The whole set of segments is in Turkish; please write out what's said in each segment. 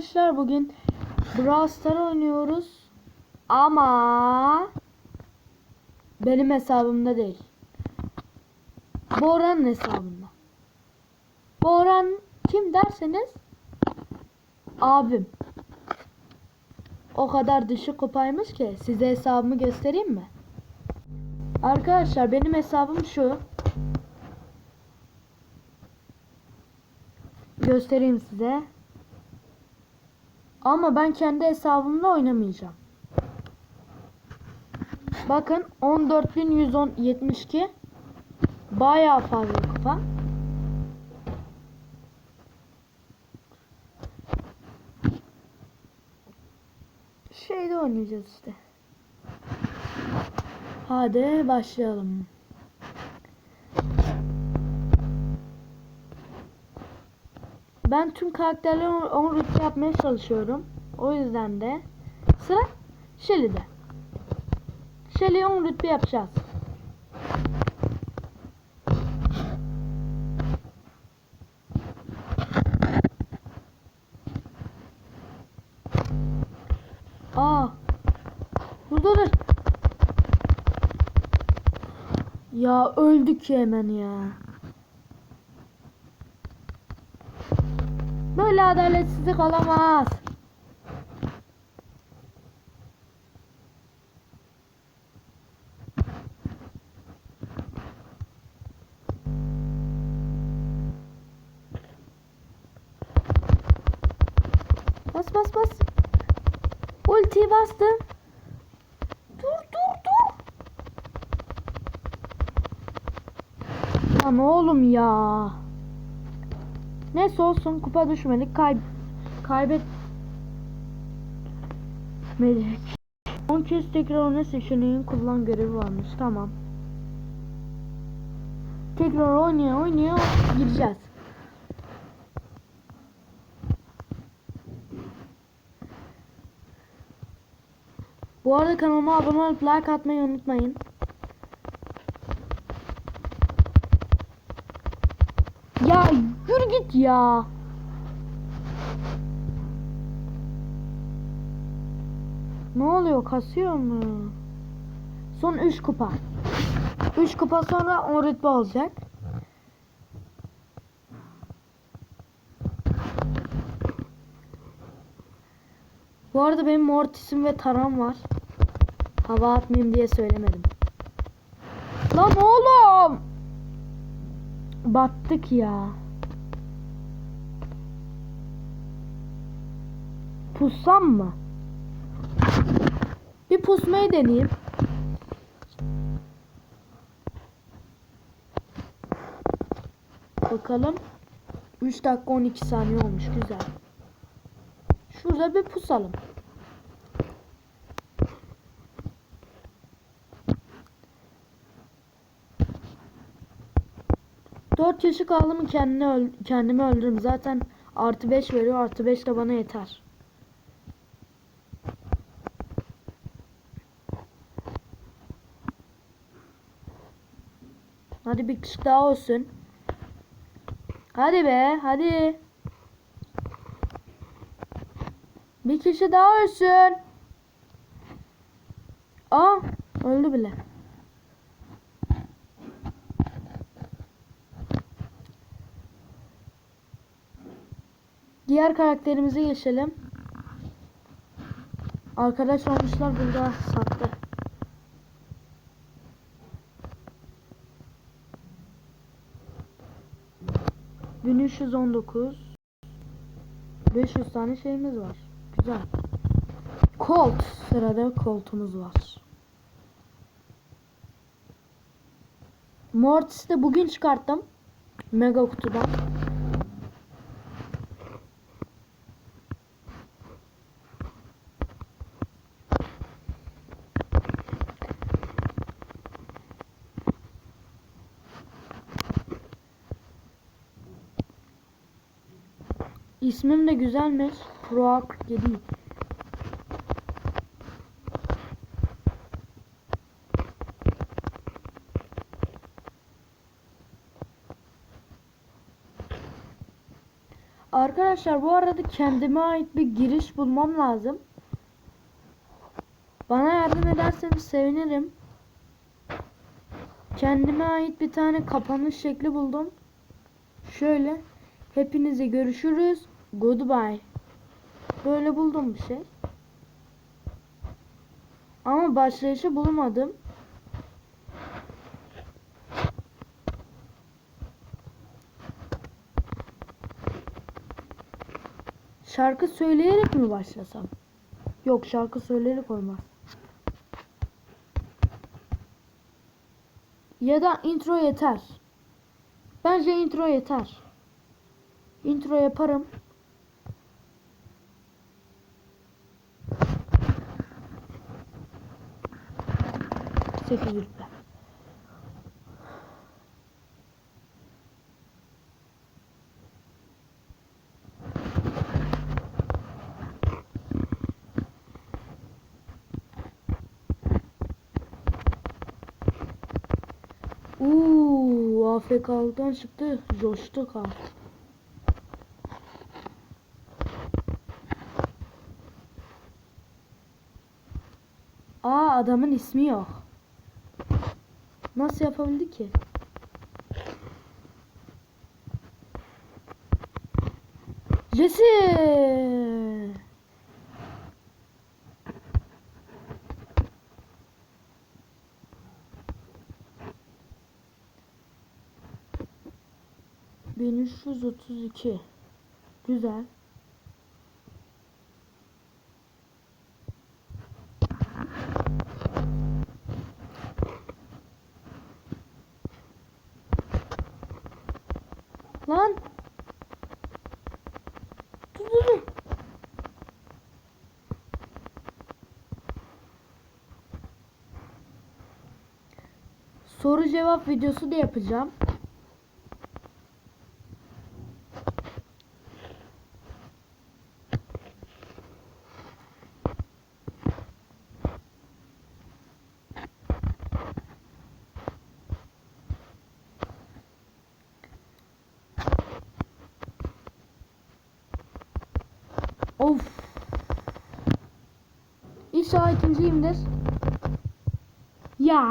arkadaşlar bugün Brawl Star oynuyoruz. Ama benim hesabımda değil. Boran'ın hesabında. Boran kim derseniz abim. O kadar düşük kupaymış ki size hesabımı göstereyim mi? Arkadaşlar benim hesabım şu. Göstereyim size. Ama ben kendi hesabımla oynamayacağım. Bakın 14.172 bayağı fazla kupa. Şeyde oynayacağız işte. Hadi başlayalım. Ben tüm karakterleri 10 rütbe yapmaya çalışıyorum. O yüzden de sıra Shelly'de. Shelly'yi 10 rütbe yapacağız. Aa. Burada dur. Ya öldük ya hemen ya. Böyle adaletsizlik olamaz. Bas bas bas. Ultiyi bastım. Dur dur dur. Lan oğlum ya. Neyse olsun kupa düşmedik. Kay kaybet Melek. 10 kez tekrar oyna seçeneğin kullan görevi varmış. Tamam. Tekrar oynaya oynaya gireceğiz. Bu arada kanalıma abone olup like atmayı unutmayın. Ya yürü git ya. Ne oluyor? Kasıyor mu? Son 3 kupa. 3 kupa sonra 10 rütbe olacak. Bu arada benim Mortis'im ve Taram var. Hava atmayayım diye söylemedim. Lan oğlum! Battık ya. Pussam mı? Bir pusmayı deneyeyim. Bakalım. 3 dakika 12 saniye olmuş. Güzel. Şurada bir pusalım. Dört yaşı kaldı mı kendini öl kendimi öldürürüm. Zaten artı 5 veriyor. Artı 5 de bana yeter. Hadi bir kişi daha olsun. Hadi be hadi. Bir kişi daha ölsün. Aa öldü bile. Diğer karakterimize geçelim. Arkadaş olmuşlar burada sattı. Bin üç yüz on dokuz. 500 tane şeyimiz var. Güzel. Colt. Sırada Colt'umuz var. Mortis'i de bugün çıkarttım. Mega kutudan. İsmim de güzelmiş. Pro 47. Arkadaşlar bu arada kendime ait bir giriş bulmam lazım. Bana yardım ederseniz sevinirim. Kendime ait bir tane kapanış şekli buldum. Şöyle. Hepinize görüşürüz. Goodbye. Böyle buldum bir şey. Ama başlayışı bulamadım. Şarkı söyleyerek mi başlasam? Yok şarkı söyleyerek olmaz. Ya da intro yeter. Bence intro yeter. Intro yaparım. Sekiz rütbe. Uuu AFK'dan çıktı. Coştuk ha. Aa adamın ismi yok. Nasıl yapabildi ki? Jesse! Bin üç yüz otuz iki. Güzel. Lan. Dur dur dur. Soru cevap videosu da yapacağım. Of. İnşallah ikinciyimdir. Ya.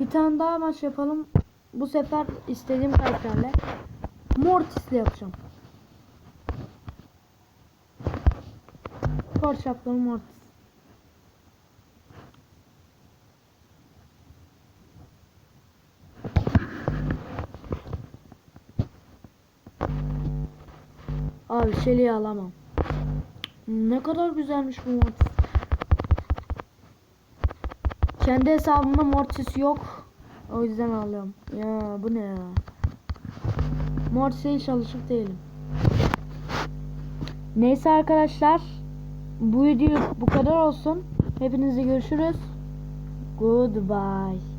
Bir tane daha maç yapalım. Bu sefer istediğim karakterle. Mortis'le yapacağım. Kor şapkalı Mortis. Abi Shelly'i alamam. Ne kadar güzelmiş bu Mortis. Kendi hesabımda Mortis yok. O yüzden alıyorum. Ya bu ne ya? Mortis'e hiç alışık değilim. Neyse arkadaşlar. Bu video bu kadar olsun. Hepinize görüşürüz. Goodbye.